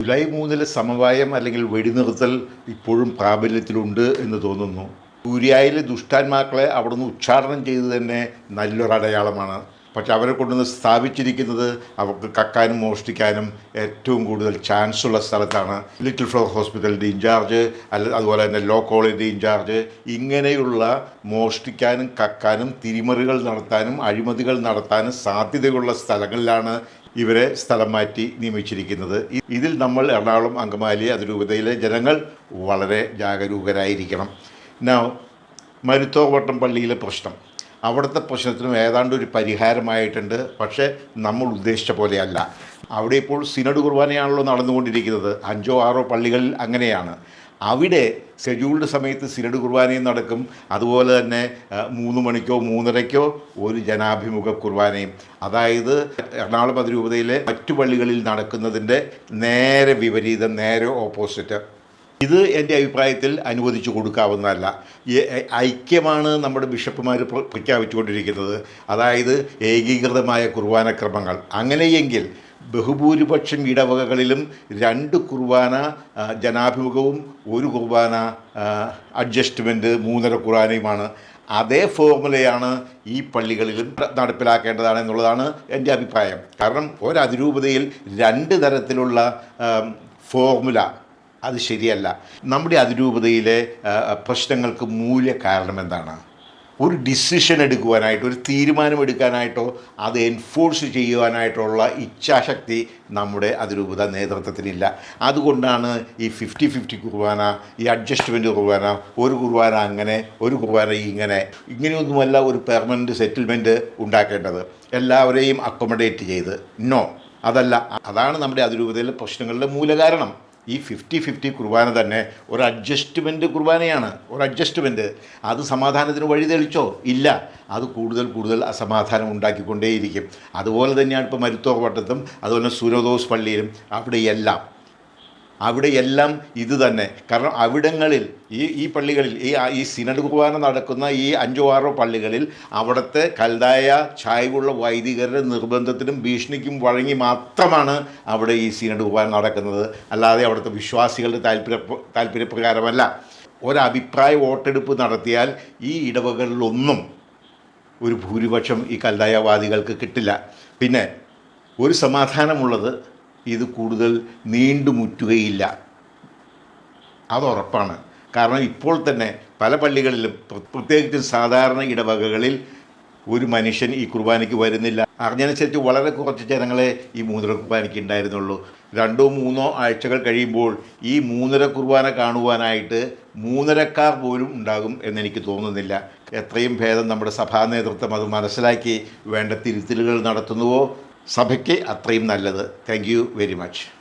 July മൂന്നിലെ സമവായം അല്ലെങ്കിൽ വെടിനിർത്തൽ ഇപ്പോഴും പ്രാബല്യത്തിലുണ്ട് എന്ന് തോന്നുന്നു. സൂര്യായിലെ ദുഷ്ടാന്മാക്കളെ അവിടുന്ന് ഉച്ചാരണം ചെയ്ത് തന്നെ നല്ലൊരു അടയാളമാണ്. പക്ഷെ അവരെ കൊണ്ടുവന്ന് സ്ഥാപിച്ചിരിക്കുന്നത് അവർക്ക് കക്കാനും മോഷ്ടിക്കാനും ഏറ്റവും കൂടുതൽ ചാൻസ് ഉള്ള സ്ഥലത്താണ്. ലിറ്റിൽ ഫ്ലവർ ഹോസ്പിറ്റലിന്റെ ഇൻചാർജ് അല്ല അതുപോലെ തന്നെ ലോ കോളേജിന്റെ ഇൻചാർജ് ഇങ്ങനെയുള്ള മോഷ്ടിക്കാനും കക്കാനും തിരിമറികൾ നടത്താനും അഴിമതികൾ നടത്താനും സാധ്യതയുള്ള സ്ഥലങ്ങളിലാണ് ഇവരെ സ്ഥലം മാറ്റി നിയമിച്ചിരിക്കുന്നത്. ഇതിൽ നമ്മൾ എറണാകുളം അങ്കമാലി അതിരൂപതയിലെ ജനങ്ങൾ വളരെ ജാഗരൂകരായിരിക്കണം. നൗ മരുത്തോവട്ടം പള്ളിയിലെ പ്രശ്നം. അവിടുത്തെ പ്രശ്നത്തിനും ഏതാണ്ട് ഒരു പരിഹാരമായിട്ടുണ്ട്. പക്ഷേ നമ്മൾ ഉദ്ദേശിച്ച പോലെയല്ല. അവിടെ ഇപ്പോൾ സിനഡ് കുർബാനയാണല്ലോ നടന്നുകൊണ്ടിരിക്കുന്നത്. അഞ്ചോ ആറോ പള്ളികളിൽ അങ്ങനെയാണ്. അവിടെ ഷെഡ്യൂൾഡ് സമയത്ത് സിനഡ് കുർബാനയും നടക്കും. അതുപോലെ തന്നെ മൂന്ന് മണിക്കോ മൂന്നരയ്ക്കോ ഒരു ജനാഭിമുഖ കുർബാനയും. അതായത് എറണാകുളം അതിരൂപതയിലെ മറ്റു പള്ളികളിൽ നടക്കുന്നതിന്റെ നേരെ വിപരീതം നേരെ ഓപ്പോസിറ്റ്. ഇത് എന്റെ അഭിപ്രായത്തിൽ അനുവദിച്ചു കൊടുക്കാവുന്നതല്ല. ഐക്യമാണ് നമ്മുടെ ബിഷപ്പുമാർ പ്ര- പ്രഖ്യാപിച്ചുകൊണ്ടിരിക്കുന്നത്. അതായത് ഏകീകൃതമായ കുർബാനക്രമങ്ങൾ. അങ്ങനെയെങ്കിൽ ബഹുഭൂരിപക്ഷം ഇടവകകളിലും രണ്ട് കുർബാന ജനാഭിമുഖവും ഒരു കുർബാന അഡ്ജസ്റ്റ്മെന്റ് മൂന്നര കുർബാനയുമാണ് അതേ ഫോർമുലയാണ് ഈ പള്ളികളിലും നടപ്പിലാക്കേണ്ടതാണ് എന്നുള്ളതാണ് എന്റെ അഭിപ്രായം. കാരണം ഒരതിരൂപതയിൽ രണ്ട് തരത്തിലുള്ള ഫോർമുല അത് ശരിയല്ല. നമ്മുടെ അതിരൂപതയിലെ പ്രശ്നങ്ങൾക്ക് മൂല്യ കാരണം എന്താണ്? ഒരു ഡിസിഷൻ എടുക്കുവാനായിട്ട് ഒരു തീരുമാനമെടുക്കാനായിട്ടോ അത് എൻഫോഴ്സ് ചെയ്യുവാനായിട്ടുള്ള ഇച്ഛാശക്തി നമ്മുടെ അതിരൂപത നേതൃത്വത്തിനില്ല. അതുകൊണ്ടാണ് ഈ ഫിഫ്റ്റി ഫിഫ്റ്റി കുർബാന ഈ അഡ്ജസ്റ്റ്മെന്റ് കുർബാന ഒരു കുർബാന അങ്ങനെ ഒരു കുർബാന ഇങ്ങനെ ഇങ്ങനെയൊന്നുമല്ല ഒരു പെർമനന്റ് സെറ്റിൽമെന്റ് ഉണ്ടാക്കേണ്ടത്. എല്ലാവരെയും അക്കോമഡേറ്റ് ചെയ്ത്. നോ അതല്ല. അതാണ് നമ്മുടെ അതിരൂപതയിലെ പ്രശ്നങ്ങളുടെ മൂലകാരണം. ഈ ഫിഫ്റ്റി ഫിഫ്റ്റി കുർബാന തന്നെ ഒരു അഡ്ജസ്റ്റ്മെന്റ് കുർബാനയാണ്. ഒരു അഡ്ജസ്റ്റ്മെന്റ് അത് സമാധാനത്തിന് വഴി തെളിച്ചോ? ഇല്ല. അത് കൂടുതൽ കൂടുതൽ അസമാധാനം ഉണ്ടാക്കിക്കൊണ്ടേയിരിക്കും. അതുപോലെ തന്നെയാണ് ഇപ്പോൾ മരുത്തോർ വട്ടത്തും അതുപോലെ സൂര്യദോസ് പള്ളിയിലും അവിടെയെല്ലാം. അവിടെയെല്ലാം ഇത് തന്നെ. കാരണം അവിടങ്ങളിൽ ഈ ഈ പള്ളികളിൽ ഈ ഈ സിനഡ് കുർബാന നടക്കുന്ന ഈ അഞ്ചോ ആറോ പള്ളികളിൽ അവിടുത്തെ കൽതായ ചായ്വുള്ള വൈദികരുടെ നിർബന്ധത്തിനും ഭീഷണിക്കും വഴങ്ങി മാത്രമാണ് അവിടെ ഈ സിനഡ് കുർബാന നടക്കുന്നത്. അല്ലാതെ അവിടുത്തെ വിശ്വാസികളുടെ താല്പര്യ താല്പര്യപ്രകാരമല്ല ഒരഭിപ്രായ വോട്ടെടുപ്പ് നടത്തിയാൽ ഈ ഇടവകളിലൊന്നും ഒരു ഭൂരിപക്ഷം ഈ കൽതായവാദികൾക്ക് കിട്ടില്ല. പിന്നെ ഒരു സമാധാനമുള്ളത് ഇത് കൂടുതൽ നീണ്ടുമുറ്റുകയില്ല അതുറപ്പാണ് കാരണം ഇപ്പോൾ തന്നെ പല പള്ളികളിലും പ്ര- പ്രത്യേകിച്ചും സാധാരണ ഇടവകകളിൽ ഒരു മനുഷ്യൻ ഈ കുർബാനയ്ക്ക് വരുന്നില്ല. അറിഞ്ഞനുസരിച്ച് വളരെ കുറച്ച് ജനങ്ങളെ ഈ മൂന്നര കുർബാനയ്ക്ക് ഉണ്ടായിരുന്നുള്ളൂ. രണ്ടോ മൂന്നോ ആഴ്ചകൾ കഴിയുമ്പോൾ ഈ മൂന്നര കുർബാന കാണുവാനായിട്ട് മൂന്നരക്കാർ പോലും ഉണ്ടാകും എന്നെനിക്ക് തോന്നുന്നില്ല. എത്രയും ഭേദം നമ്മുടെ സഭാ നേതൃത്വം അത് മനസ്സിലാക്കി വേണ്ട തിരുത്തലുകൾ നടത്തുന്നുവോ? സഭയ്ക്ക് അത്രയും നല്ലത്. Thank very much